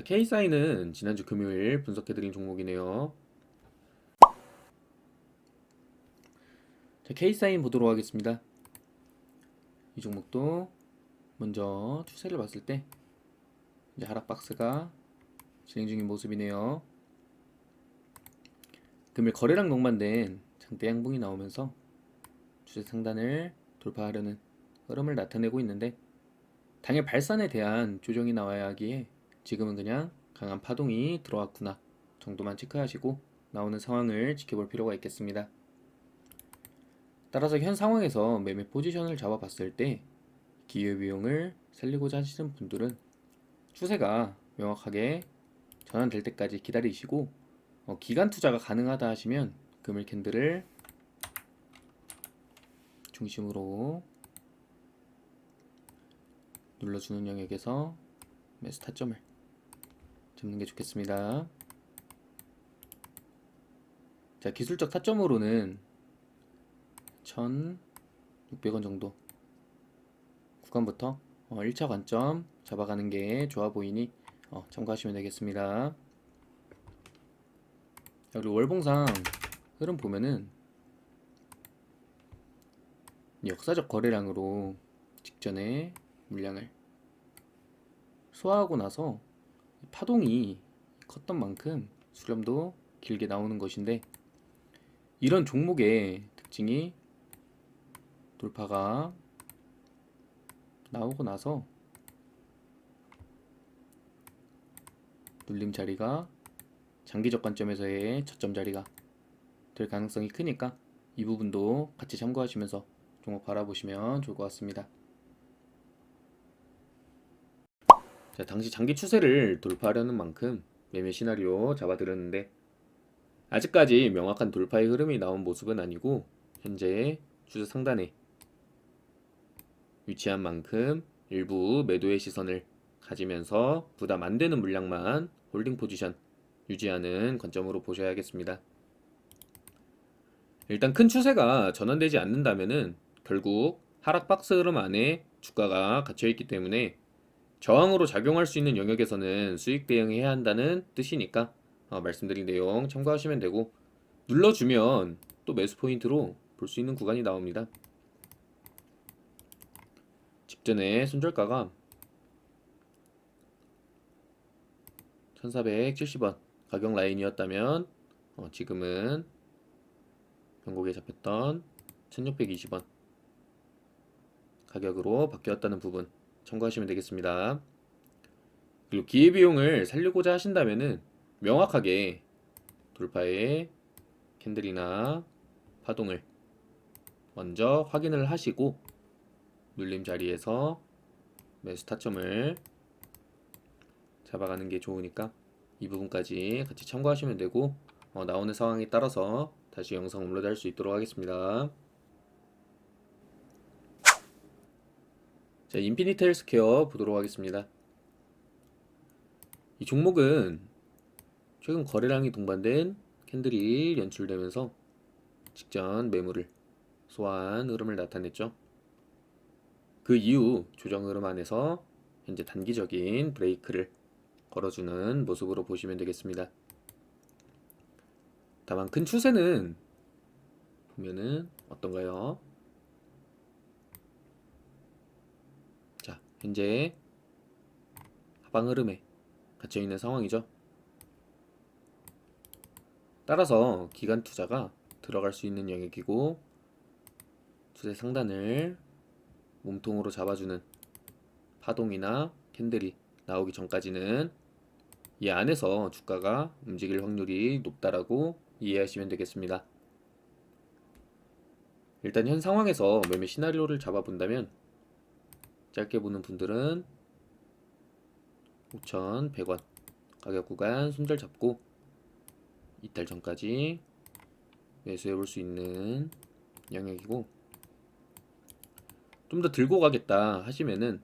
자, K사인은 지난주 금요일 분석해드린 종목이네요. 자, K사인 보도록 하겠습니다. 이 종목도 먼저 추세를 봤을 때 이제 하락 박스가 진행 중인 모습이네요. 금일 거래량 동반된 장대 양봉이 나오면서 추세 상단을 돌파하려는 흐름을 나타내고 있는데 당일 발산에 대한 조정이 나와야 하기에 지금은 그냥 강한 파동이 들어왔구나 정도만 체크하시고 나오는 상황을 지켜볼 필요가 있겠습니다. 따라서 현 상황에서 매매 포지션을 잡아봤을 때 기회 비용을 살리고자 하시는 분들은 추세가 명확하게 전환될 때까지 기다리시고 어, 기간 투자가 가능하다 하시면 금일 캔들을 중심으로 눌러주는 영역에서 매수 타점을 잡는 게 좋겠습니다. 자, 기술적 타점으로는 1,600원 정도 구간부터 어, 1차 관점 잡아가는 게 좋아 보이니 어, 참고하시면 되겠습니다. 자, 그리고 월봉상 흐름 보면은 역사적 거래량으로 직전에 물량을 소화하고 나서 파동이 컸던 만큼 수렴도 길게 나오는 것인데 이런 종목의 특징이 돌파가 나오고 나서 눌림 자리가 장기적 관점에서의 저점 자리가 될 가능성이 크니까 이 부분도 같이 참고하시면서 종목 바라보시면 좋을 것 같습니다. 자, 당시 장기 추세를 돌파하려는 만큼 매매 시나리오 잡아드렸는데 아직까지 명확한 돌파의 흐름이 나온 모습은 아니고 현재 추세 상단에 위치한 만큼 일부 매도의 시선을 가지면서 부담 안 되는 물량만 홀딩 포지션 유지하는 관점으로 보셔야겠습니다. 일단 큰 추세가 전환되지 않는다면은 결국 하락 박스 흐름 안에 주가가 갇혀 있기 때문에 저항으로 작용할 수 있는 영역에서는 수익 대응해야 한다는 뜻이니까 어, 말씀드린 내용 참고하시면 되고 눌러주면 또 매수 포인트로 볼 수 있는 구간이 나옵니다. 직전에 손절가가 1470원 가격 라인이었다면 어, 지금은 변곡에 잡혔던 1620원 가격으로 바뀌었다는 부분 참고하시면 되겠습니다. 그리고 기회비용을 살리고자 하신다면은 명확하게 돌파의 캔들이나 파동을 먼저 확인을 하시고 눌림 자리에서 매수 타점을 잡아가는 게 좋으니까 이 부분까지 같이 참고하시면 되고 어, 나오는 상황에 따라서 다시 영상 업로드 할 수 있도록 하겠습니다. 자, 인피니트 헬스케어 보도록 하겠습니다. 이 종목은 최근 거래량이 동반된 캔들이 연출되면서 직전 매물을 소화한 흐름을 나타냈죠. 그 이후 조정 흐름 안에서 현재 단기적인 브레이크를 걸어주는 모습으로 보시면 되겠습니다. 다만 큰 추세는 보면은 어떤가요? 자, 현재 하방 흐름에 갇혀 있는 상황이죠. 따라서 기간 투자가 들어갈 수 있는 영역이고 추세 상단을 몸통으로 잡아주는 파동이나 캔들이 나오기 전까지는 이 안에서 주가가 움직일 확률이 높다라고 이해하시면 되겠습니다. 일단 현 상황에서 매매 시나리오를 잡아본다면 짧게 보는 분들은 5,100원 가격 구간 손절 잡고 이탈 전까지 매수해 볼 수 있는 영역이고 좀 더 들고 가겠다 하시면은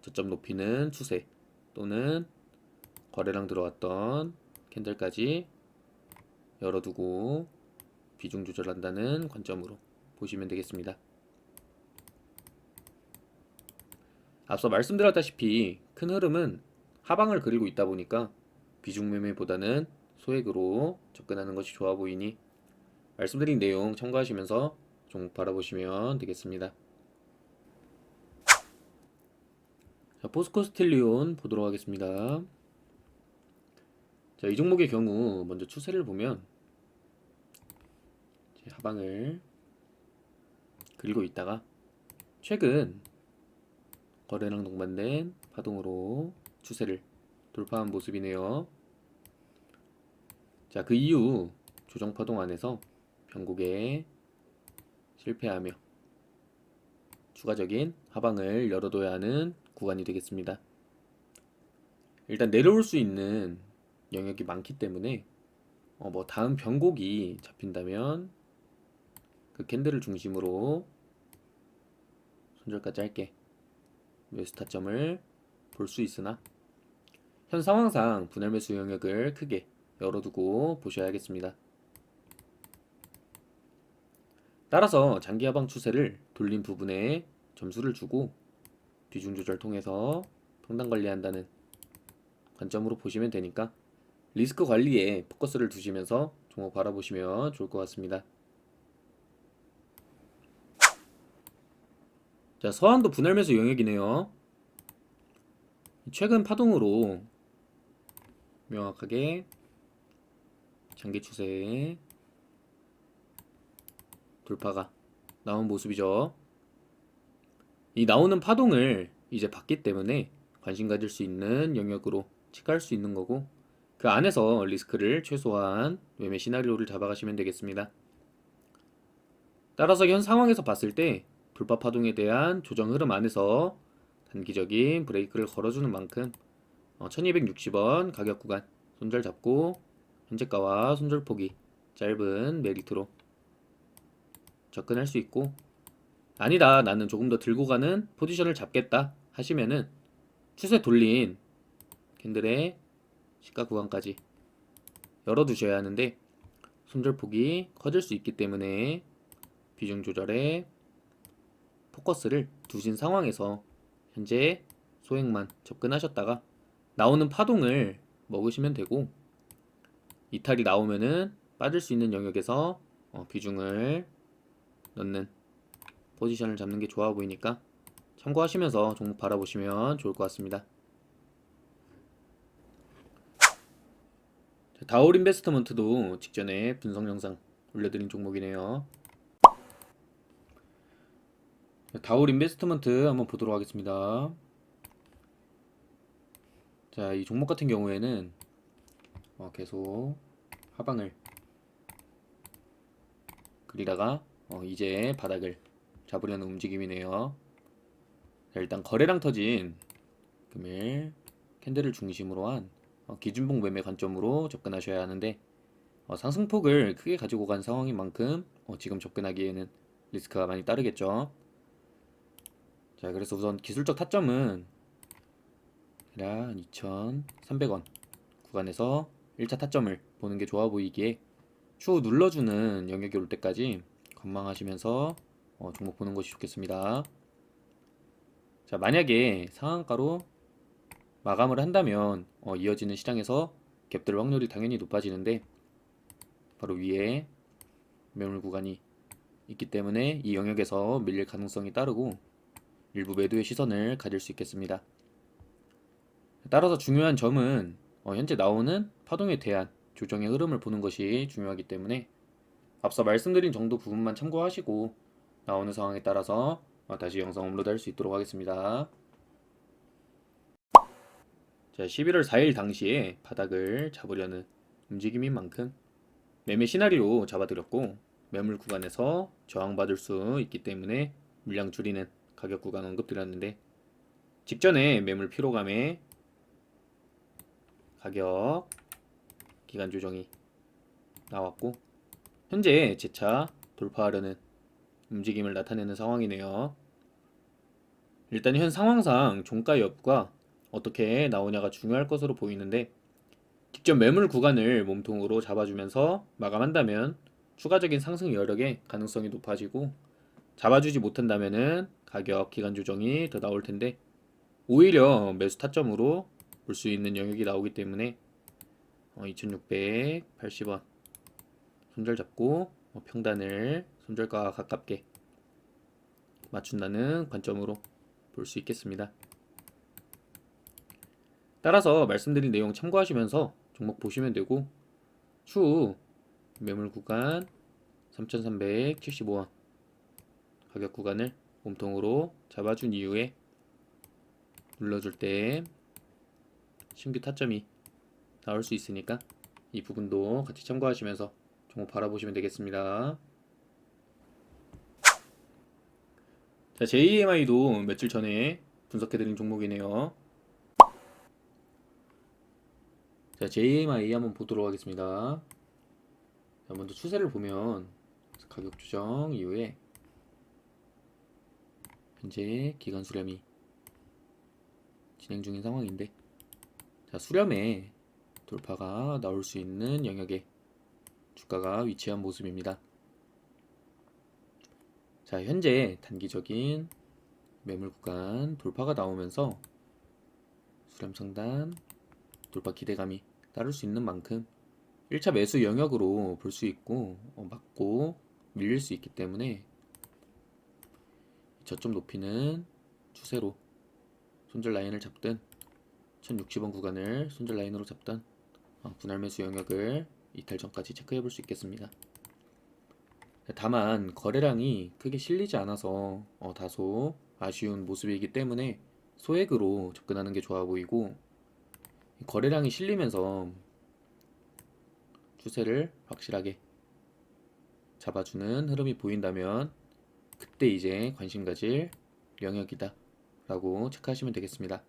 저점 높이는 추세 또는 거래량 들어왔던 캔들까지 열어두고 비중 조절한다는 관점으로 보시면 되겠습니다. 앞서 말씀드렸다시피 큰 흐름은 하방을 그리고 있다 보니까 비중 매매보다는 소액으로 접근하는 것이 좋아 보이니 말씀드린 내용 참고하시면서 종목 바라보시면 되겠습니다. 자, 포스코 스틸리온 보도록 하겠습니다. 자, 이 종목의 경우 먼저 추세를 보면 하방을 그리고 있다가 최근 거래량 동반된 파동으로 추세를 돌파한 모습이네요. 자, 그 이후 조정 파동 안에서 변곡에 실패하며 추가적인 하방을 열어둬야 하는 구간이 되겠습니다. 일단 내려올 수 있는 영역이 많기 때문에 어, 뭐 다음 변곡이 잡힌다면 그 캔들을 중심으로 손절까지 할게 매수 타점을 볼 수 있으나 현 상황상 분할 매수 영역을 크게 열어두고 보셔야겠습니다. 따라서 장기 하방 추세를 돌린 부분에 점수를 주고 비중 조절 통해서 평단 관리한다는 관점으로 보시면 되니까 리스크 관리에 포커스를 두시면서 종목 바라보시면 좋을 것 같습니다. 자, 서한도 분할 매수 영역이네요. 최근 파동으로 명확하게 장기 추세에 돌파가 나온 모습이죠. 이 나오는 파동을 이제 봤기 때문에 관심 가질 수 있는 영역으로 체크할 수 있는 거고 그 안에서 리스크를 최소한 매매 시나리오를 잡아가시면 되겠습니다. 따라서 현 상황에서 봤을 때 돌파 파동에 대한 조정 흐름 안에서 단기적인 브레이크를 걸어주는 만큼 1260원 가격 구간 손절 잡고 현재가와 손절 폭이 짧은 메리트로 접근할 수 있고 아니다 나는 조금 더 들고 가는 포지션을 잡겠다 하시면은 추세 돌린 캔들의 시가 구간까지 열어두셔야 하는데 손절폭이 커질 수 있기 때문에 비중 조절에 포커스를 두신 상황에서 현재 소액만 접근하셨다가 나오는 파동을 먹으시면 되고 이탈이 나오면은 빠질 수 있는 영역에서 어, 비중을 넣는 포지션을 잡는 게 좋아 보이니까 참고하시면서 종목 바라보시면 좋을 것 같습니다. 자, 다올 인베스트먼트도 직전에 분석 영상 올려드린 종목이네요. 자, 다올 인베스트먼트 한번 보도록 하겠습니다. 자, 이 종목 같은 경우에는 어, 계속 하방을 그리다가 어, 이제 바닥을 잡으려는 움직임이네요. 자, 일단 거래량 터진 금일 캔들을 중심으로 한 어, 기준봉 매매 관점으로 접근하셔야 하는데 어, 상승폭을 크게 가지고 간 상황인 만큼 어, 지금 접근하기에는 리스크가 많이 따르겠죠. 자, 그래서 우선 기술적 타점은 한 2,300원 구간에서 1차 타점을 보는 게 좋아 보이기에 추후 눌러주는 영역이 올 때까지 관망하시면서 어, 종목 보는 것이 좋겠습니다. 자, 만약에 상한가로 마감을 한다면 어, 이어지는 시장에서 갭들 확률이 당연히 높아지는데 바로 위에 매물 구간이 있기 때문에 이 영역에서 밀릴 가능성이 따르고 일부 매도의 시선을 가질 수 있겠습니다. 따라서 중요한 점은 어, 현재 나오는 파동에 대한 조정의 흐름을 보는 것이 중요하기 때문에 앞서 말씀드린 정도 부분만 참고하시고 나오는 상황에 따라서 어, 다시 영상 업로드 할 수 있도록 하겠습니다. 자, 11월 4일 당시에 바닥을 잡으려는 움직임인 만큼 매매 시나리오 잡아드렸고 매물 구간에서 저항받을 수 있기 때문에 물량 줄이는 가격 구간 언급드렸는데 직전에 매물 피로감에 가격 기간 조정이 나왔고 현재 재차 돌파하려는 움직임을 나타내는 상황이네요. 일단 현 상황상 종가 여부가 어떻게 나오냐가 중요할 것으로 보이는데 직접 매물 구간을 몸통으로 잡아주면서 마감한다면 추가적인 상승 여력의 가능성이 높아지고 잡아주지 못한다면은 가격 기간 조정이 더 나올 텐데 오히려 매수 타점으로 볼 수 있는 영역이 나오기 때문에 어, 2680원 손절 잡고 어, 평단을 손절가와 가깝게 맞춘다는 관점으로 볼 수 있겠습니다. 따라서 말씀드린 내용 참고하시면서 종목 보시면 되고 추후 매물 구간 3,375원 가격 구간을 몸통으로 잡아준 이후에 눌러줄 때 신규 타점이 나올 수 있으니까 이 부분도 같이 참고하시면서 종목 바라보시면 되겠습니다. 자, JEMI도 며칠 전에 분석해드린 종목이네요. 자, JMI 한번 보도록 하겠습니다. 자, 먼저 추세를 보면 가격 조정 이후에 현재 기간 수렴이 진행 중인 상황인데 자, 수렴에 돌파가 나올 수 있는 영역에 주가가 위치한 모습입니다. 자, 현재 단기적인 매물 구간 돌파가 나오면서 수렴 상단 돌파 기대감이 따를 수 있는 만큼 1차 매수 영역으로 볼 수 있고 어, 맞고 밀릴 수 있기 때문에 저점 높이는 추세로 손절 라인을 잡든 1060원 구간을 손절 라인으로 잡든 어, 분할 매수 영역을 이탈 전까지 체크해 볼 수 있겠습니다. 다만 거래량이 크게 실리지 않아서 어, 다소 아쉬운 모습이기 때문에 소액으로 접근하는 게 좋아 보이고 거래량이 실리면서 추세를 확실하게 잡아주는 흐름이 보인다면 그때 이제 관심 가질 영역이다 라고 체크하시면 되겠습니다.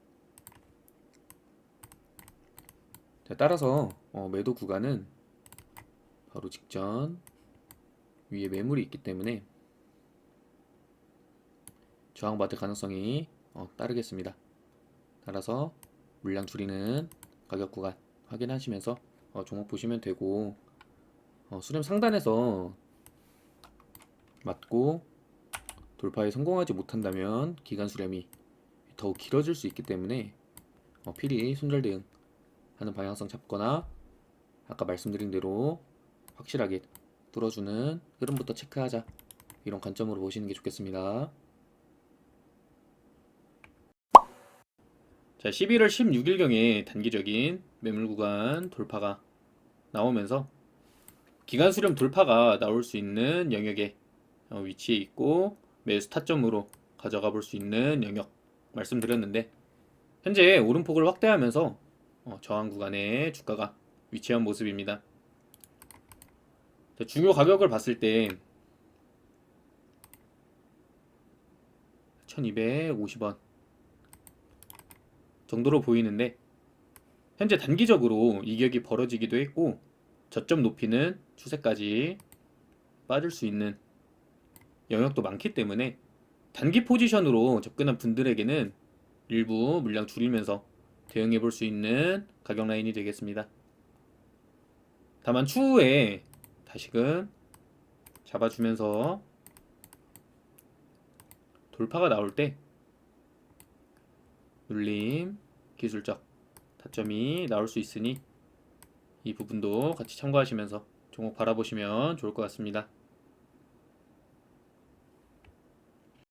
자, 따라서 어, 매도 구간은 바로 직전 위에 매물이 있기 때문에 저항받을 가능성이 어, 따르겠습니다. 따라서 물량 줄이는 가격 구간 확인하시면서 어, 종목 보시면 되고 어, 수렴 상단에서 맞고 돌파에 성공하지 못한다면 기간 수렴이 더욱 길어질 수 있기 때문에 어, 필히 손절 대응 하는 방향성 잡거나 아까 말씀드린 대로 확실하게 뚫어주는 흐름부터 체크하자 이런 관점으로 보시는 게 좋겠습니다. 자, 11월 16일경에 단기적인 매물 구간 돌파가 나오면서 기간 수렴 돌파가 나올 수 있는 영역에 어, 위치해 있고 매수 타점으로 가져가 볼 수 있는 영역 말씀드렸는데 현재 오름폭을 확대하면서 어, 저항 구간에 주가가 위치한 모습입니다. 자, 중요 가격을 봤을 때 1250원 정도로 보이는데 현재 단기적으로 이격이 벌어지기도 했고 저점 높이는 추세까지 빠질 수 있는 영역도 많기 때문에 단기 포지션으로 접근한 분들에게는 일부 물량 줄이면서 대응해 볼 수 있는 가격 라인이 되겠습니다. 다만 추후에 다시금 잡아주면서 돌파가 나올 때 눌림 기술적 타점이 나올 수 있으니 이 부분도 같이 참고하시면서 종목 바라보시면 좋을 것 같습니다.